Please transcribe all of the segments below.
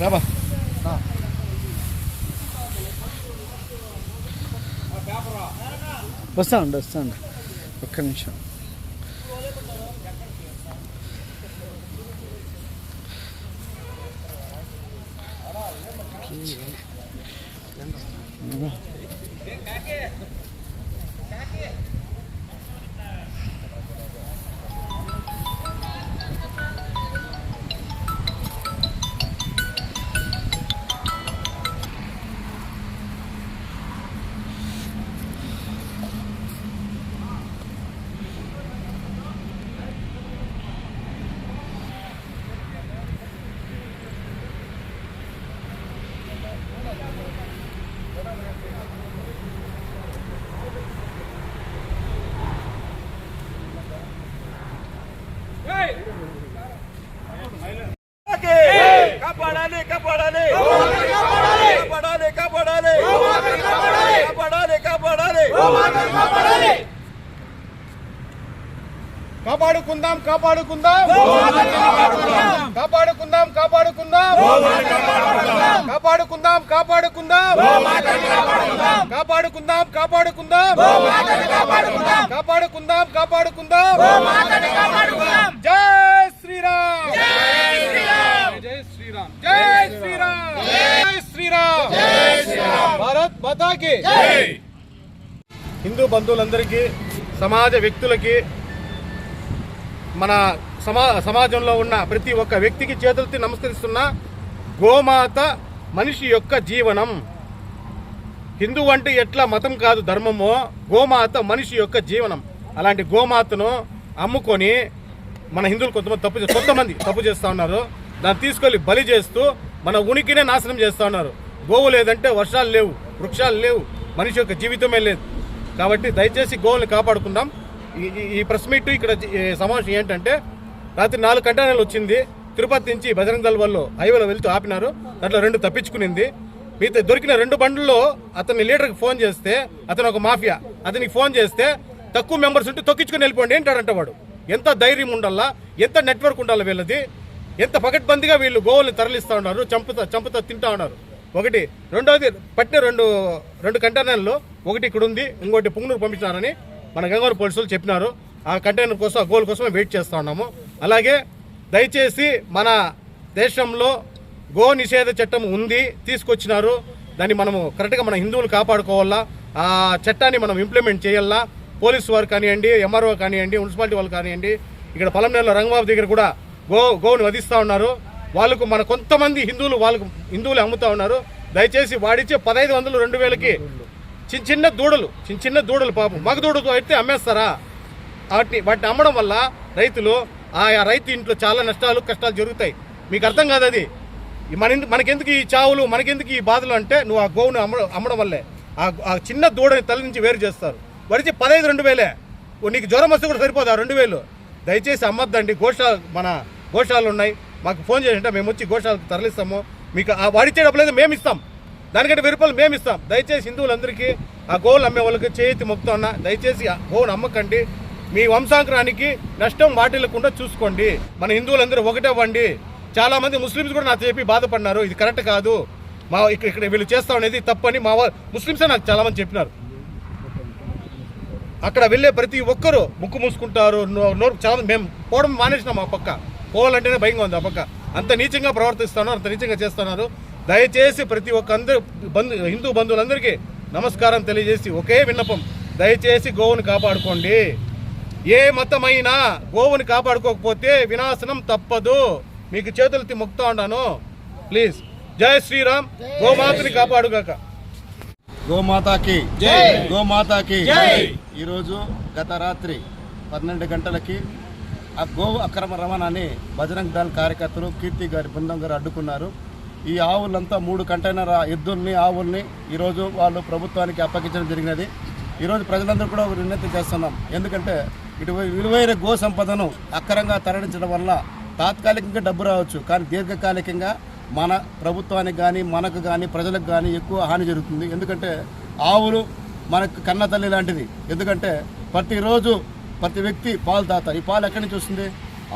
రాబా వస్తా అండి వస్తా అండి ఒక్క నిమిషం Thank you. Yeah. కాపాడుకుందాం. కాపాడుకుందాం కాపాడుకుందాం. కాపాడుకుందాం కాపాడుకుందాం. కాపాడుకుందాం కాపాడుకుందాం. కాపాడుకుందాం కాపాడుకుందాం. కాపాడుకుందాం జై శ్రీరామ్. జై శ్రీరామ్. జై శ్రీరామ్. జై శ్రీరామ్. భారత్ మాతాకి. హిందూ బంధువులందరికీ సమాజ వ్యక్తులకి మన సమా సమాజంలో ఉన్న ప్రతి ఒక్క వ్యక్తికి చేతులతో నమస్కరిస్తున్న గోమాత మనిషి యొక్క జీవనం. హిందూ అంటే ఎట్లా మతం కాదు ధర్మమో గోమాత మనిషి యొక్క జీవనం. అలాంటి గోమాతను అమ్ముకొని మన హిందువులు కొంతమంది తప్పు కొంతమంది తప్పు చేస్తూ ఉన్నారు. దాన్ని తీసుకెళ్ళి బలి చేస్తూ మన ఉనికినే నాశనం చేస్తూ ఉన్నారు. గోవు లేదంటే వర్షాలు లేవు వృక్షాలు లేవు మనిషి యొక్క జీవితమే లేదు. కాబట్టి దయచేసి గోవుల్ని కాపాడుకుందాం. ఈ- ఈ- ప్రెస్ మీట్ ఇక్కడ సమావేశం ఏంటంటే రాత్రి నాలుగు కంటైనర్లు వచ్చింది. తిరుపతి నుంచి బజరంగ దళ వాళ్ళు హైవేలో వెళ్తూ ఆపినారు. దాంట్లో రెండు తప్పించుకునింది. మిగతా దొరికిన రెండు బండ్లలో అతని లీడర్కి ఫోన్ చేస్తే అతను ఒక మాఫియా. అతనికి ఫోన్ చేస్తే తక్కువ మెంబర్స్ ఉంటే తొక్కించుకుని వెళ్ళిపోండి ఏంటాడంట వాడు. ఎంత ధైర్యం ఉండాలా? ఎంత నెట్వర్క్ ఉండాలి వీళ్ళది? ఎంత పకడ్బందీగా వీళ్ళు గోవుల్ని తరలిస్తూ ఉన్నారు చంపుతా చంపుతా తింటా ఉన్నారు. ఒకటి. రెండోది పట్టిన రెండు రెండు కంటైనర్లు ఒకటి ఇక్కడ ఉంది ఇంకోటి పుంగునూరు పంపించినారని. మన గంగవరం పోలీసులు చెప్పినారు. ఆ కంటైనర్ కోసం ఆ గోల్ కోసమే వెయిట్ చేస్తూ ఉన్నాము. అలాగే దయచేసి మన దేశంలో గో నిషేధ చట్టం ఉంది తీసుకొచ్చినారు. దాన్ని మనము కరెక్ట్గా మన హిందువులు కాపాడుకోవాలా? ఆ చట్టాన్ని మనం ఇంప్లిమెంట్ చేయాలా? పోలీసు వారు కానివ్వండి ఎంఆర్ఓ కానివ్వండి మున్సిపాలిటీ వాళ్ళు కానివ్వండి ఇక్కడ పొలంనేరులో రంగబాబు దగ్గర కూడా గో గోవును వధిస్తూ ఉన్నారు. వాళ్ళకు మన కొంతమంది హిందువులు వాళ్ళకు హిందువులు అమ్ముతా ఉన్నారు. దయచేసి వాడిచ్చే పదహైదు వందలు రెండు వేలకి చిన్న చిన్న దూడలు చిన్న చిన్న దూడలు పాపం. మగ దూడతో అయితే అమ్మేస్తారా? వాటిని వాటిని అమ్మడం వల్ల రైతులు ఆయా రైతు ఇంట్లో చాలా నష్టాలు కష్టాలు జరుగుతాయి. మీకు అర్థం కాదు అది? మన మనకెందుకు ఈ చావులు మనకెందుకు ఈ బాధలు అంటే నువ్వు ఆ గోవును అమ్మడం అమ్మడం వల్లే. ఆ ఆ చిన్న దూడని తల్లి నుంచి వేరు చేస్తారు. వడిచి పదహైదు రెండు వేలే. ఓ నీకు జ్వరం వస్తే కూడా సరిపోదు ఆ రెండు వేలు. దయచేసి అమ్మద్దండి గోశాల మన గోశాలలు ఉన్నాయి. మాకు ఫోన్ చేసింటే మేము వచ్చి గోశాలకు తరలిస్తాము. మీకు ఆ వాడిచ్చే డబ్బులు అయితే మేము ఇస్తాం దానికంటే వెయ్యి రూపాయలు మేము ఇస్తాం. దయచేసి హిందువులందరికీ ఆ గోవులు అమ్మే వాళ్ళకి చేతి మొక్కుతా దయచేసి ఆ గోవును అమ్మకండి మీ వంశాంకరానికి నష్టం వాటిల్లకుండా చూసుకోండి. మన హిందువులందరూ ఒకటే అవ్వండి. చాలామంది ముస్లిమ్స్ కూడా నాకు చెప్పి బాధపడినారు. ఇది కరెక్ట్ కాదు. మా ఇక్కడ ఇక్కడ వీళ్ళు చేస్తాం అనేది తప్పని మా ముస్లిమ్సే నాకు చాలామంది చెప్పినారు. అక్కడ వెళ్ళే ప్రతి ఒక్కరూ ముక్కు మూసుకుంటారు. నో- నోరు చాలా మేము పోవడం మానేసినాం ఆ పక్క. పోవాలంటేనే భయంగా ఉంది ఆ పక్క. అంత నీచంగా ప్రవర్తిస్తున్నారు అంత నీచంగా చేస్తున్నారు. దయచేసి ప్రతి ఒక్క అందరూ బంధు హిందూ బంధువులందరికీ నమస్కారం తెలియజేసి ఒకే విన్నపం. దయచేసి గోవుని కాపాడుకోండి. ఏ మతమైనా గోవుని కాపాడుకోకపోతే వినాశనం తప్పదు. మీకు చేతులెత్తి మొక్కుతా ఉన్నాను. ప్లీజ్. జై శ్రీరామ్. గోమాతని కాపాడుగాక. గోమాతాకి. గోమాతాకి. ఈరోజు గత రాత్రి పన్నెండు గంటలకి ఆ గో అక్రమ రవాణాని బజరంగ్ దళ్ కార్యకర్తలు కీర్తి గారి బృందం గారు అడ్డుకున్నారు. ఈ ఆవులంతా మూడు కంటైనర్ ఎద్దుల్ని ఆవుల్ని ఈరోజు వాళ్ళు ప్రభుత్వానికి అప్పగించడం జరిగినది. ఈరోజు ప్రజలందరూ కూడా విన్నతి చేస్తున్నాం. ఎందుకంటే ఇటు విలువైన గో సంపదను అక్రంగా తరలించడం వల్ల తాత్కాలికంగా డబ్బు రావచ్చు. కానీ దీర్ఘకాలికంగా మన ప్రభుత్వానికి కానీ మనకు కానీ ప్రజలకు కానీ ఎక్కువ హాని జరుగుతుంది. ఎందుకంటే ఆవులు మనకు కన్న తల్లి లాంటిది. ఎందుకంటే ప్రతిరోజు ప్రతి వ్యక్తి పాలు తాతారు ఈ పాలు ఎక్కడి నుంచి వస్తుంది?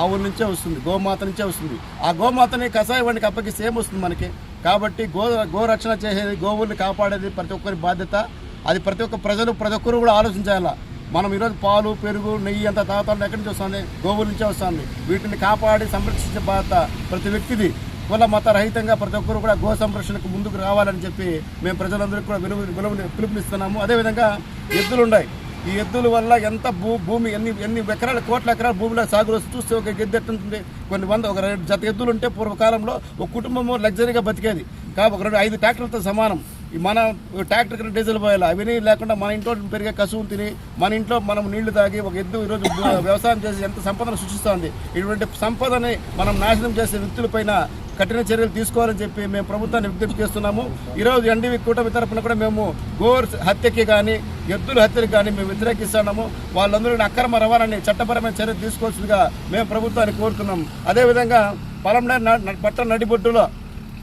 ఆవుల నుంచే వస్తుంది గోమాత నుంచే వస్తుంది. ఆ గోమాతని కషాయ వండికి అప్పగిస్తే సేమ్ వస్తుంది మనకి. కాబట్టి గో గోరక్షణ చేసేది గోవుల్ని కాపాడేది ప్రతి ఒక్కరి బాధ్యత. అది ప్రతి ఒక్క ప్రజలు ప్రతి ఒక్కరు కూడా ఆలోచించాల? మనం ఈరోజు పాలు పెరుగు నెయ్యి అంత తాగుతాం ఎక్కడి నుంచి వస్తుంది? గోవుల నుంచే వస్తుంది. వీటిని కాపాడి సంరక్షించే బాధ్యత ప్రతి వ్యక్తిది. కుల మత రహితంగా ప్రతి ఒక్కరు కూడా గో సంరక్షణకు ముందుకు రావాలని చెప్పి మేము ప్రజలందరికీ కూడా విలువ విలువ పిలుపునిస్తున్నాము. అదేవిధంగా ఎద్దులు ఉన్నాయి ఈ ఎద్దుల వల్ల ఎంత భూ భూమి ఎన్ని ఎన్ని ఎకరాల కోట్ల ఎకరాల భూమిలో సాగు చూస్తే ఒక ఎద్దు ఎట్టుంటుంది కొన్ని వంద ఒక రెండు జత ఎద్దులు ఉంటే పూర్వకాలంలో ఒక కుటుంబము లగ్జరీగా బతికేది. కాబట్టి ఒక రెండు ఐదు ట్రాక్టర్లతో సమానం. మన ట్రాక్టర్ డీజిల్ పోయాలి? అవన్నీ లేకుండా మన ఇంట్లో పెరిగే కసువును తిని మన ఇంట్లో మనం నీళ్ళు తాగి ఒక ఎద్దు ఈరోజు వ్యవసాయం చేసి ఎంత సంపదను సృష్టిస్తోంది. ఇటువంటి సంపదని మనం నాశనం చేసే వ్యక్తులపైన కఠిన చర్యలు తీసుకోవాలని చెప్పి మేము ప్రభుత్వాన్ని విజ్ఞప్తి చేస్తున్నాము. ఈరోజు ఎన్డీవీ కూటమి తరపున కూడా మేము గోర్ హత్యకి కానీ ఎద్దుల హత్యకి కానీ మేము వ్యతిరేకిస్తున్నాము. వాళ్ళందరూ అక్రమ రవాణాని చట్టపరమైన చర్య తీసుకోవాల్సిందిగా మేము ప్రభుత్వాన్ని కోరుతున్నాం. అదేవిధంగా పొలంలో న- పట్టణ నడిబొడ్డులో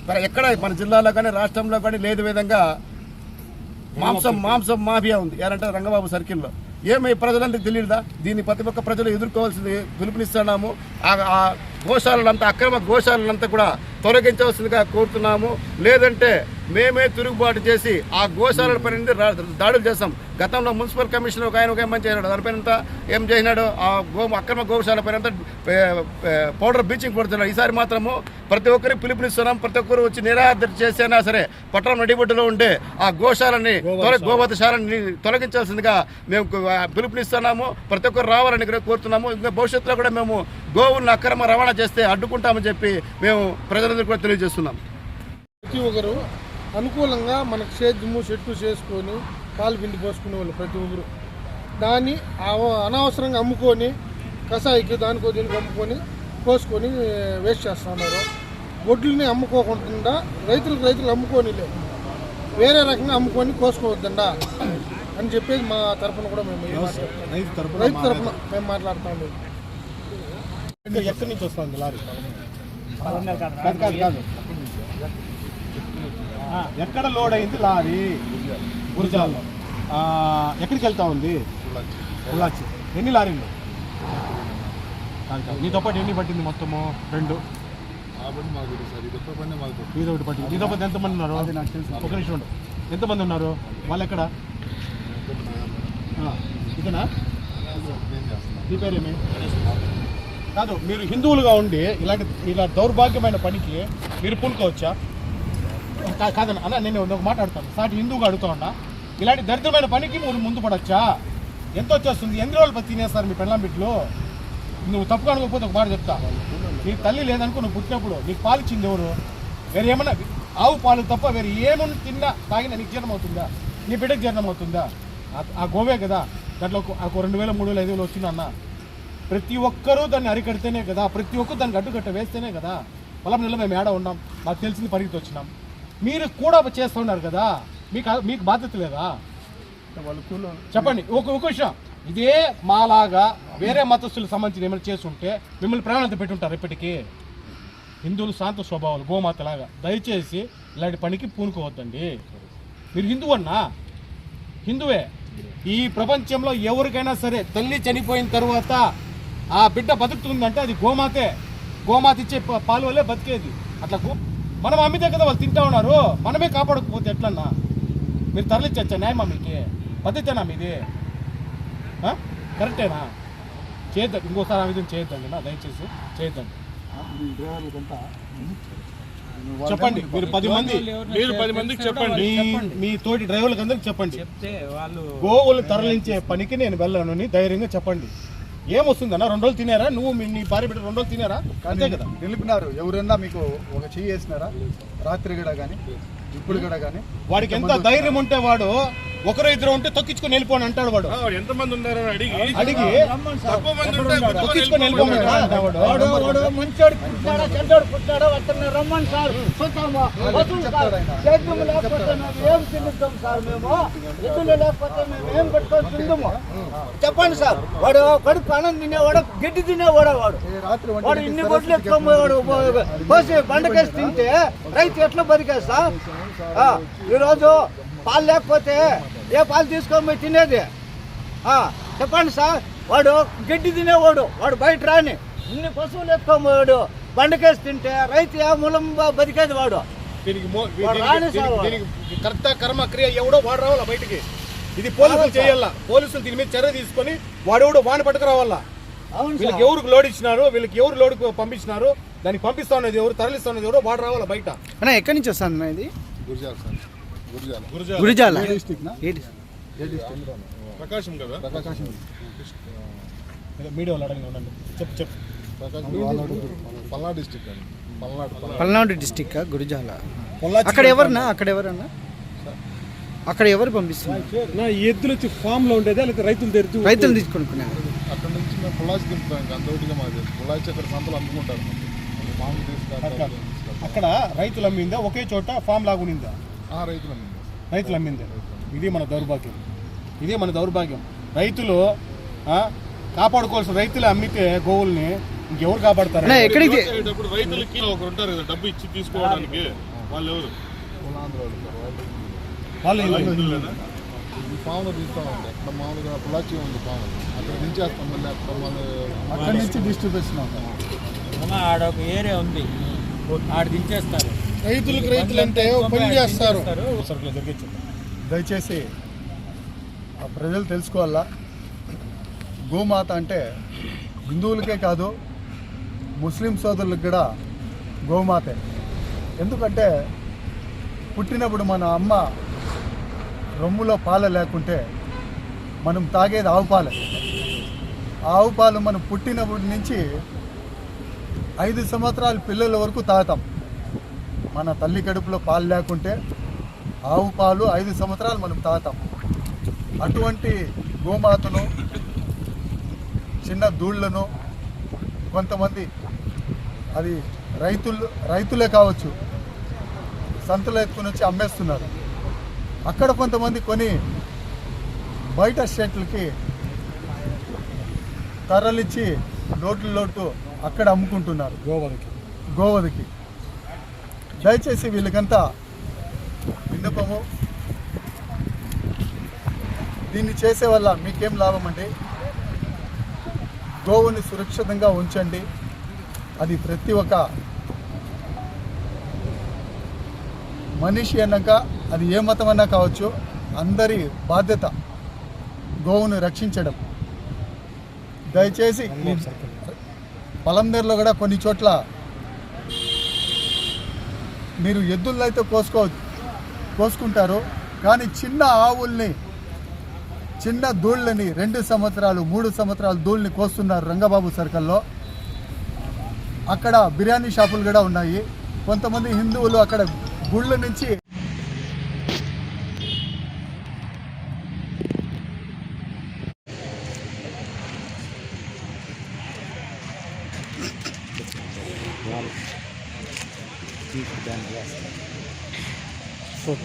మరి ఎక్కడ? మన జిల్లాలో కానీ రాష్ట్రంలో కానీ లేదు విధంగా మాంసం మాంసం మాఫియా ఉంది. ఎవరంటే రంగబాబు సర్కిల్లో? ఏమి ప్రజలందరికీ తెలియదా? దీన్ని ప్రతి ఒక్క ప్రజలు ఎదుర్కోవాల్సింది పిలుపునిస్తున్నాము ఆ- గోశాలంతా అక్రమ గోశాలంతా కూడా తొలగించవలసిందిగా కోరుతున్నాము. లేదంటే మేమే తిరుగుబాటు చేసి ఆ గోశాలల పైన దాడులు చేస్తాం. గతంలో మున్సిపల్ కమిషనర్ ఒక ఆయన ఒక ఏమని చేసినాడు దానిపైన ఏం చేసినాడు? ఆ గో అక్రమ గోశాల పైన పౌడర్ బీచింగ్ కొడుతున్నాడు. ఈసారి మాత్రము ప్రతి ఒక్కరికి పిలుపునిస్తున్నాం. ప్రతి ఒక్కరు వచ్చి నిరాదర చేసినా సరే పట్టణం నడిబొడ్డులో ఉండే ఆ గోశాలని గోవతశాలని తొలగించాల్సిందిగా మేము పిలుపునిస్తున్నాము. ప్రతి ఒక్కరు రావాలని కోరుతున్నాము. ఇంకా భవిష్యత్తులో కూడా మేము గోవులను అక్రమ రవాణా చేస్తే అడ్డుకుంటామని చెప్పి మేము ప్రజలందరికీ కూడా తెలియజేస్తున్నాం. ప్రతి ఒక్కరు అనుకూలంగా మనకు సేద్యము చెట్టు చేసుకొని పాలు పిండి పోసుకునే వాళ్ళు ప్రతి ఒక్కరు. దాన్ని అవ- అనవసరంగా అమ్ముకొని కషాయికి దానికో దీనికి అమ్ముకొని పోసుకొని వేస్ట్ చేస్తున్నారు వడ్లని అమ్ముకోకుండా రైతులకు రైతులు అమ్ముకొని వేరే రకంగా అమ్ముకొని కోసుకోవద్దండా అని చెప్పేసి మా తరఫున కూడా మేము. రైతు తరఫున మేము మాట్లాడుతాము ఎక్కడి నుంచి వస్తుంది లారీ? కాదు కాదు కాదు ఎక్కడ లోడ్ అయింది? లారీ. గురిజాల్లో ఆ, ఎక్కడికి వెళ్తా ఉంది? పొల్లాచి ఎన్ని లారీలు? కాదు కాదు నీతో పాటు ఎన్ని పట్టింది మొత్తము? రెండు. మీతో ఒకటి పట్టింది. నీతో పాటు ఎంతమంది ఉన్నారు? ఒక నిమిషం ఉండు. ఎంతమంది ఉన్నారు? వాళ్ళు ఎక్కడ? ఆ, ఇదేనా నీ పేరేమి? కాదు మీరు హిందువులుగా ఉండి ఇలాంటి ఇలా దౌర్భాగ్యమైన పనికి మీరు పూనుకోవచ్చా? కా- కాదన్న అన్న నేను ఒక మాట అడుగుతాను. సాటి హిందువుగా అడుగుతా ఉన్నా ఇలాంటి దరిద్రమైన పనికి మీరు ముందు పడచ్చా? ఎంత వచ్చేస్తుంది? ఎన్ని రోజులు పత్తి తినేస్తారు మీ పెళ్ళం బిడ్డలు? నువ్వు తప్పు అనుకోకపోతే ఒక మాట చెప్తా. నీ తల్లి లేదనుకో నువ్వు పుట్టినప్పుడు నీకు పాలు ఇచ్చింది ఎవరు? వేరే ఏమన్నా ఆవు పాలు తప్ప వేరే ఏమన్నా తిన్నా తాగినా నీకు జీర్ణం అవుతుందా? నీ బిడ్డకు జీర్ణం అవుతుందా? ఆ- గోవే కదా. దాంట్లో ఒక- రెండు వేల మూడు వేల ఐదు వేలు వచ్చిందన్నా ప్రతి ఒక్కరూ దాన్ని అరికడితేనే కదా ప్రతి ఒక్కరు దానికి అడ్డుకట్ట వేస్తేనే కదా పొలం నెల మేము ఏడ ఉన్నాం మాకు తెలిసింది పరిగెత్తి వచ్చినాం. మీరు కూడా చేస్తున్నారు కదా మీకు మీకు బాధ్యత లేదా? చెప్పండి ఒక ఒక విషయం. ఇదే మాలాగా వేరే మతస్థులకు సంబంధించిన ఏమైనా చేస్తుంటే మిమ్మల్ని ప్రాణాలతో పెట్టుంటారు ఇప్పటికీ. హిందువులు శాంత స్వభావాలు గోమాతలాగా. దయచేసి ఇలాంటి పనికి పూనుకోవద్దండి. మీరు హిందువు అన్నా? హిందువే. ఈ ప్రపంచంలో ఎవరికైనా సరే తల్లి చనిపోయిన తర్వాత ఆ బిడ్డ బతుకుతుందంటే అది గోమాతే. గోమాత ఇచ్చే పాలు వల్లే బతికేది. అట్లా మనం అమ్మితే కదా వాళ్ళు తింటా ఉన్నారు. మనమే కాపాడకపోతే ఎట్లన్నా? మీరు తరలించచ్చా న్యాయమా మీకు పద్ధతేనా మీది? కరెక్టేనా? చేయొద్దు ఇంకోసారి ఆ విధంగా చేయొద్దండి నా దయచేసి చేయొద్దండి. చెప్పండి మీరు పది మంది మీరు పది మందికి చెప్పండి. మీ తోటి డ్రైవర్లకు అందరికి చెప్పండి గోవులు తరలించే పనికి నేను వెళ్ళను ధైర్యంగా చెప్పండి. ఏమొస్తుందన్న? రెండు రోజులు తినారా? నువ్వు నీ భార్య బిడ్డ రెండు రోజులు తినారా? అంతే కదా. నిలిపినారు ఎవరైనా మీకు ఒక చెయ్యి వేసినారా? రాత్రి గడ కానీ ఇప్పుడు గడ కానీ వాడికి ఎంత ధైర్యం ఉంటే వాడు ఒకరు ఇద్దరు ఉంటే తొక్కించుకొని వెళ్ళిపోని అంటాడు వాడు. ఎంతమంది ఉన్నారని అడిగి అడిగి తక్కువ మంది ఉంటే తొక్కించుకొని వెళ్ళిపోమని అంటాడు. వాడు. వాడు వాడు మంచోడు పుట్టాడా చెడ్డోడు పుట్టాడా అతన్ని రమ్మని సార్. చూద్దామా వదులు సార్. సేద్యం లేకపోతే మేము ఏం తింటాం సార్ మేము? ఎద్దులు లేకపోతే మేము ఏం పెట్టుకొని తిందాము? చెప్పండి సార్. వాడు కడుపు అన్నం తినేవాడు గడ్డి తినేవాడు వాడు? వాడు ఇన్ని బొడ్లు ఎత్తుకోబోయాడు పోసి బండకేసి తింటే రైతు ఎట్లా బతికేది సార్? ఆ, ఈరోజు పాలు లేకపోతే ఏ పాలు తీసుకొని పోయి తినేది. చెప్పండి సార్. వాడు గడ్డి తినేవాడు వాడు బయట రాని. ఇన్ని పశువులు ఎత్తుకోబోయాడు బండకేసి తింటే రైతు ఏ మూలం బతికేది వాడు. వాడు కర్త కర్మ క్రియ ఎవడో వాడు రావాలా బయటికి? ఇది పోలీసులు చేయాలా? పోలీసులు దీని మీద చర్య తీసుకొని వాడెవడో వాని పట్టుకురావాలా వీళ్ళకి ఎవరికి లోడ్ ఇచ్చినారు వీళ్ళకి ఎవరు లోడ్ పంపించినారు దానికి పంపిస్తా ఉన్నది ఎవరు తరలిస్తా ఉన్నది ఎవరో వాడు రావాలా బయట? అన్న ఎక్కడి నుంచి వస్తాను ఇది? గురిజాల సార్. గురిజాల. ప్రకాశం కదా? ప్రకాశం. మీడియాలో అడగండి ఉండండి. చెప్పు చెప్పు. పల్నాడు పల్నాడు డిస్టిక్ అండి. పల్నాడు డిస్టిక్ గురిజాల. అక్కడ ఎవరన్నా? అక్కడ ఎవరన్నా? అక్కడ ఎవరు పంపిస్తున్నారు? నా ఎద్దులు వచ్చి ఫామ్లో ఉండేదా? లేకపోతే రైతులు తెరుతూ రైతులు తీసుకొనుకున్నారు? అక్కడ నుంచి మేము పొలాచి దింపుతాం ఇంకా. అంతోటిగా మాది. పొలాచి అక్కడ సంతలు అమ్ముకుంటారు మామూలు అక్కడ రైతులు అమ్మిందా ఒకే చోట ఫామ్ లాగునిందా? ఆ రైతులు అమ్మింది రైతులు అమ్మిందే ఇది మన దౌర్భాగ్యం. ఇదే మన దౌర్భాగ్యం. రైతులు ఆ, కాపాడుకోవాల్సిన రైతులు అమ్మితే గోవుల్ని ఇంకెవరు కాపాడతారు? ఎక్కడికి? ఇప్పుడు రైతులకి ఒకరు ఉంటారు కదా డబ్బు ఇచ్చి తీసుకోవడానికి. వాళ్ళు ఎవరు వాళ్ళు వాళ్ళు వీళ్ళు. పాములు తీస్తూ ఉంటాయి అక్కడ మామూలుగా పొలాచి ఉంది పాము. అక్కడ దించేస్తాం మళ్ళీ అక్కడ మళ్ళీ అక్కడి నుంచి డిస్ట్రిబ్యూషన్ అవుతాం ఆడొక ఏరియా ఉంది. ఆడ దించేస్తారు. రైతులకు రైతులు అంటే పని చేస్తారు. దయచేసి ఆ ప్రజలు తెలుసుకోవాలా? గోమాత అంటే హిందువులకే కాదు ముస్లిం సోదరులకు కూడా గోమాతే. ఎందుకంటే పుట్టినప్పుడు మన అమ్మ రొమ్ములో పాలు లేకుంటే మనం తాగేది ఆవు పాలే. ఆవు పాలు మనం పుట్టినప్పటి నుంచి ఐదు సంవత్సరాల పిల్లల వరకు తాగుతాం. మన తల్లి కడుపులో పాలు లేకుంటే ఆవు పాలు ఐదు సంవత్సరాలు మనం తాగుతాం అటువంటి గోమాతను చిన్న దూళ్ళను కొంతమంది అది రైతులు రైతులే కావచ్చు సంతలో ఎత్తుకుని వచ్చి అమ్మేస్తున్నారు. అక్కడ కొంతమంది కొని బయట స్టేట్లకి తరలిచ్చి లోట్లు లోటు అక్కడ అమ్ముకుంటున్నారు. గోవకి గోవదికి దయచేసి వీళ్ళకంతా విన్నపము. దీన్ని చేసే వల్ల మీకేం లాభం అండి? గోవుని సురక్షితంగా ఉంచండి. అది ప్రతి ఒక్క మనిషి అన్నాక అది ఏ మతం అన్నా కావచ్చు అందరి బాధ్యత గోవును రక్షించడం. దయచేసి ఈ పలంనేరులో కూడా కొన్ని చోట్ల మీరు ఎద్దులను అయితే కోసుకో కోసుకుంటారు. కానీ చిన్న ఆవుల్ని చిన్న దూళ్ళని రెండు సంవత్సరాలు మూడు సంవత్సరాలు దూళ్ళని కోస్తున్నారు రంగబాబు సర్కల్లో. అక్కడ బిర్యానీ షాపులు కూడా ఉన్నాయి. కొంతమంది హిందువులు అక్కడ గుళ్ళ నుంచి than yesterday. So